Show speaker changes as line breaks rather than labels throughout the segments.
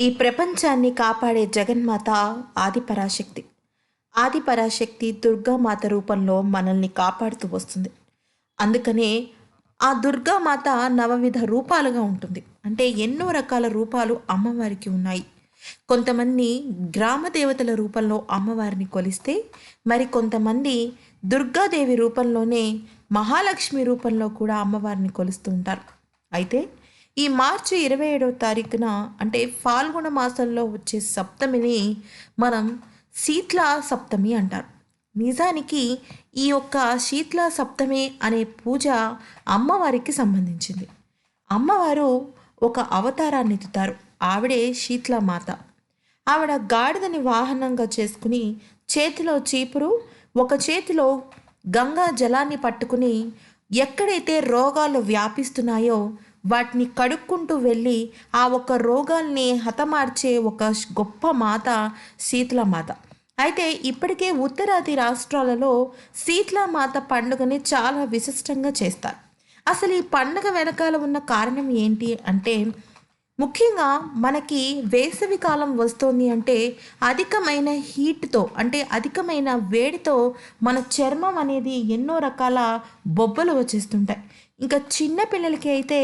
ఈ ప్రపంచాన్ని కాపాడే జగన్మాత ఆదిపరాశక్తి. ఆదిపరాశక్తి దుర్గామాత రూపంలో మనల్ని కాపాడుతూ వస్తుంది. అందుకనే ఆ దుర్గామాత నవవిధ రూపాలుగా ఉంటుంది. అంటే ఎన్నో రకాల రూపాలు అమ్మవారికి ఉన్నాయి. కొంతమంది గ్రామ దేవతల రూపంలో అమ్మవారిని కొలిస్తే మరి కొంతమంది దుర్గాదేవి రూపంలోనే మహాలక్ష్మి రూపంలో కూడా అమ్మవారిని కొలుస్తూ ఉంటారు. అయితే ఈ మార్చి ఇరవై ఏడవ తారీఖున అంటే ఫాల్గుణ మాసంలో వచ్చే సప్తమిని మనం శీతల సప్తమి అంటారు. నిజానికి ఈ యొక్క శీతల సప్తమి అనే పూజ అమ్మవారికి సంబంధించింది. అమ్మవారు ఒక అవతారాన్ని ఎత్తుతారు. ఆవిడే శీతల మాత. ఆవిడ గాడిదని వాహనంగా చేసుకుని చేతిలో చీపురు ఒక చేతిలో గంగా జలాన్ని పట్టుకుని ఎక్కడైతే రోగాలు వ్యాపిస్తున్నాయో వాటిని కడుక్కుంటూ వెళ్ళి ఆ ఒక రోగాల్ని హతమార్చే ఒక గొప్ప మాత శీతలమాత అయితే ఇప్పటికే ఉత్తరాది రాష్ట్రాలలో శీతలమాత పండుగని చాలా విశిష్టంగా చేస్తారు. అసలు ఈ పండుగ వెనకాల ఉన్న కారణం ఏంటి అంటే ముఖ్యంగా మనకి వేసవి కాలం వస్తోంది అంటే అధికమైన హీట్తో అంటే అధికమైన వేడితో మన చర్మం అనేది ఎన్నో రకాల బొబ్బలు వచ్చేస్తుంటాయి. ఇంకా చిన్న పిల్లలకి అయితే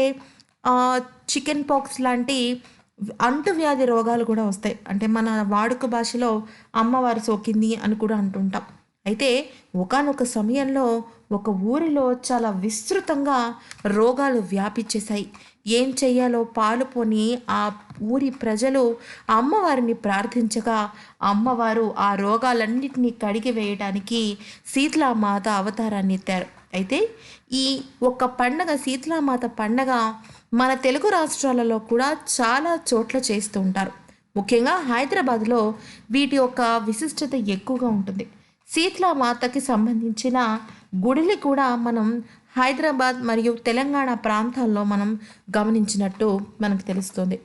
చికెన్ పాక్స్ లాంటి అంటువ్యాధి రోగాలు కూడా వస్తాయి. అంటే మన వాడుక భాషలో అమ్మవారు సోకింది అని కూడా అంటుంటాం. అయితే ఒకనొక సమయంలో ఒక ఊరిలో చాలా విస్తృతంగా రోగాలు వ్యాపించేశాయి. ఏం చెయ్యాలో పాలుపోని ఆ ఊరి ప్రజలు అమ్మవారిని ప్రార్థించగా అమ్మవారు ఆ రోగాలన్నింటినీ కడిగి వేయడానికి శీతలామాత అవతారాన్ని ఎత్తారు. అయితే ఈ ఒక్క పండగ శీతలామాత పండగ మన తెలుగు రాష్ట్రాలలో కూడా చాలా చోట్ల చేస్తూ ఉంటారు. ముఖ్యంగా హైదరాబాద్లో వీటి యొక్క విశిష్టత ఎక్కువగా ఉంటుంది. శీతలా మాతకి సంబంధించిన గుడిని కూడా మనం హైదరాబాద్ మరియు తెలంగాణ ప్రాంతాల్లో మనం గమనించినట్టు మనకు తెలుస్తుంది.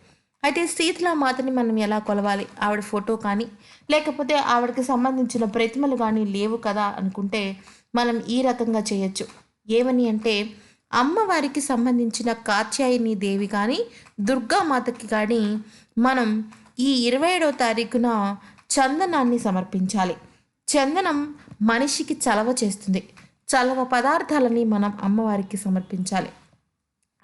అయితే శీతలా మాతని మనం ఎలా కొలవాలి? ఆవిడ ఫోటో కానీ లేకపోతే ఆవిడకి సంబంధించిన ప్రతిమలు కానీ లేవు కదా అనుకుంటే మనం ఈ రకంగా చేయొచ్చు. ఏమని అంటే అమ్మవారికి సంబంధించిన కాత్యాయని దేవి కానీ దుర్గామాతకి కానీ మనం ఈ ఇరవై ఏడవ తారీఖున చందనాన్ని సమర్పించాలి. చందనం మనిషికి చలవ చేస్తుంది. చలవ పదార్థాలని మనం అమ్మవారికి సమర్పించాలి.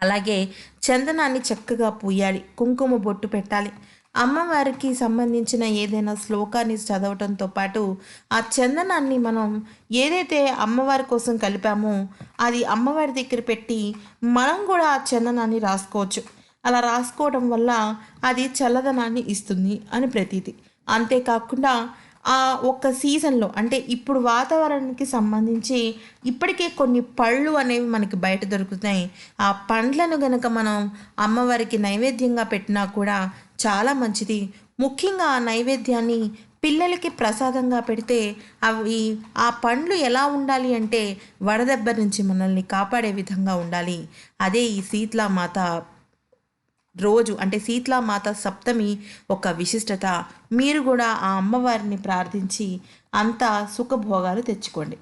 అలాగే చందనాన్ని చక్కగా పూయాలి. కుంకుమ బొట్టు పెట్టాలి. అమ్మవారికి సంబంధించిన ఏదైనా శ్లోకాన్ని చదవటంతో పాటు ఆ చందనాన్ని మనం ఏదైతే అమ్మవారి కోసం కలిపామో అది అమ్మవారి దగ్గర పెట్టి మనం కూడా ఆ చందనాన్ని రాసుకోవచ్చు. అలా రాసుకోవడం వల్ల అది చల్లదనాన్ని ఇస్తుంది అని ప్రతీతి. అంతేకాకుండా ఆ ఒక్క సీజన్లో అంటే ఇప్పుడు వాతావరణానికి సంబంధించి ఇప్పటికే కొన్ని పళ్ళు అనేవి మనకి బయట దొరుకుతాయి ఆ పండ్లను గనక మనం అమ్మవారికి నైవేద్యంగా పెట్టినా కూడా చాలా మంచిది. ముఖ్యంగా ఆ నైవేద్యాన్ని పిల్లలకి ప్రసాదంగా పెడితే అవి ఆ పండ్లు ఎలా ఉండాలి అంటే వడదెబ్బ నుంచి మనల్ని కాపాడే విధంగా ఉండాలి. అదే ఈ శీతలామాత రోజు అంటే శీతలామాత సప్తమి ఒక విశిష్టత. మీరు కూడా ఆ అమ్మవారిని ప్రార్థించి అంతా సుఖభోగాలు తెచ్చుకోండి.